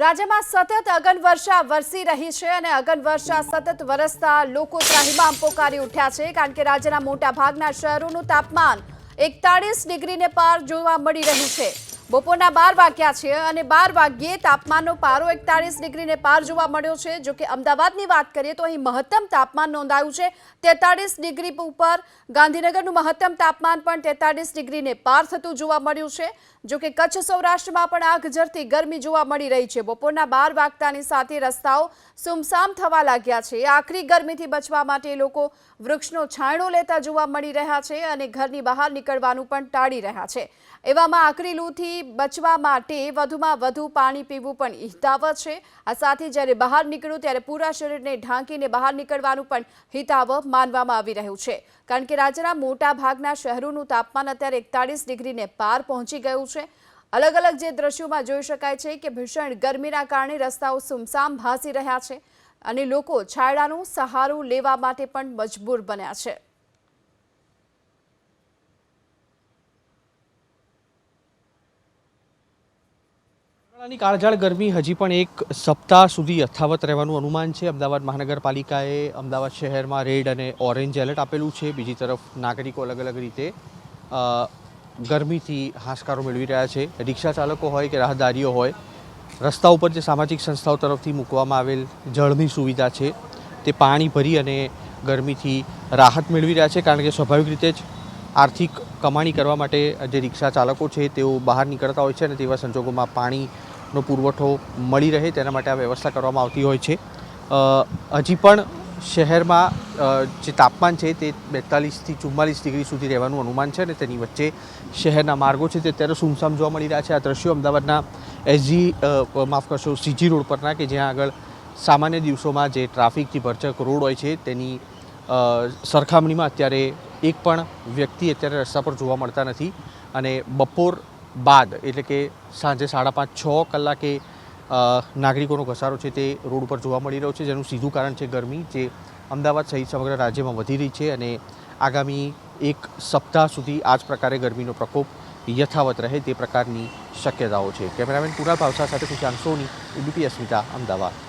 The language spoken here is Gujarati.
રાજ્યમાં સતત અગન વર્ષા વરસી રહી છે અને અગન વર્ષા સતત વરસતા લોકો ત્રાહિમામ પોકારી ઉઠ્યા છે, કારણ કે રાજ્યના મોટા ભાગના શહેરોનું તાપમાન એકતાળીસ ડિગ્રીને પાર જોવા મળી રહ્યું છે. બપોરના બાર વાગ્યા છે અને બાર વાગ્યે તાપમાનનો પારો એકતાળીસ ડિગ્રીને પાર જોવા મળ્યો છે. જો કે અમદાવાદની વાત કરીએ તો અહીં મહત્તમ તાપમાન નોંધાયું છે. તેતાળીસ ડિગ્રી ઉપર ગાંધીનગરનું મહત્તમ તાપમાન પણ તેતાળીસ ડિગ્રીને પાર થતું જોવા મળ્યું છે. જો કે કચ્છ સૌરાષ્ટ્રમાં પણ આગ ઝરતી ગરમી જોવા મળી રહી છે. બપોરના બાર વાગતાની સાથે રસ્તાઓ સુમસામ થવા લાગ્યા છે. આખરી ગરમીથી બચવા માટે લોકો વૃક્ષનો છાંયડો લેતા જોવા મળી રહ્યા છે અને ઘરની બહાર નીકળવાનું પણ ટાળી રહ્યા છે. એવામાં આકરી લૂથી બચવા માટે વધુમાં વધુ પાણી પીવું પણ હિતાવહ છે. આ સાથે જ્યારે બહાર નીકળું ત્યારે પૂરા શરીરને ઢાંકીને બહાર નીકળવાનું પણ હિતાવહ માનવામાં આવી રહ્યું છે. કારણ કે રાજ્યના મોટા ભાગના શહેરોનું તાપમાન અત્યારે એકતાળીસ ડિગ્રીને પાર પહોંચી ગયું છે. અલગ અલગ જે દ્રશ્યોમાં જોઈ શકાય છે કે ભીષણ ગરમીના કારણે રસ્તાઓ સુમસામ ભાસી રહ્યા છે અને લોકો છાયડાનો સહારો લેવા માટે પણ મજબૂર બન્યા છે. ઉનાળાની કાળઝાળ ગરમી હજી પણ એક સપ્તાહ સુધી યથાવત રહેવાનું અનુમાન છે. અમદાવાદ મહાનગરપાલિકાએ અમદાવાદ શહેરમાં રેડ અને ઓરેન્જ એલર્ટ આપેલું છે. બીજી તરફ નાગરિકો અલગ અલગ રીતે ગરમીથી હાશકારો મેળવી રહ્યા છે. રિક્ષા ચાલકો હોય કે રાહદારીઓ હોય, રસ્તા ઉપર જે સામાજિક સંસ્થાઓ તરફથી મૂકવામાં આવેલ જળની સુવિધા છે, તે પાણી ભરી અને ગરમીથી રાહત મેળવી રહ્યા છે. કારણ કે સ્વાભાવિક રીતે જ આર્થિક કમાણી કરવા માટે જે રિક્ષા ચાલકો છે તેઓ બહાર નીકળતા હોય છે અને તેવા સંજોગોમાં પાણીનો પુરવઠો મળી રહે તેના માટે આ વ્યવસ્થા કરવામાં આવતી હોય છે. હજી પણ શહેરમાં જે તાપમાન છે તે બેતાલીસથી ચુમ્માલીસ ડિગ્રી સુધી રહેવાનું અનુમાન છે અને તેની વચ્ચે શહેરના માર્ગો છે તે અત્યારે સુમસામ જોવા મળી રહ્યા છે. આ દ્રશ્યો અમદાવાદના એસજી માફ કરશો, સીજી રોડ પરના કે જ્યાં આગળ સામાન્ય દિવસોમાં જે ટ્રાફિકથી ભરચક રોડ હોય છે તેની સરખામણીમાં અત્યારે એક પણ વ્યક્તિ અત્યારે રસ્તા પર જોવા મળતા નથી. અને બપોર બાદ, એટલે કે સાંજે સાડા પાંચ, છ કલાકે નાગરિકોનો ઘસારો છે તે રોડ ઉપર જોવા મળી રહ્યો છે, જેનું સીધું કારણ છે ગરમી, જે અમદાવાદ સહિત સમગ્ર રાજ્યમાં વધી રહી છે અને આગામી એક સપ્તાહ સુધી આ જ પ્રકારે ગરમીનો પ્રકોપ યથાવત રહે તે પ્રકારની શક્યતાઓ છે. કેમેરામેન કુરાલ ભાવસા સાથે કુશાંત સોની, એબીપી અસ્મિતા, અમદાવાદ.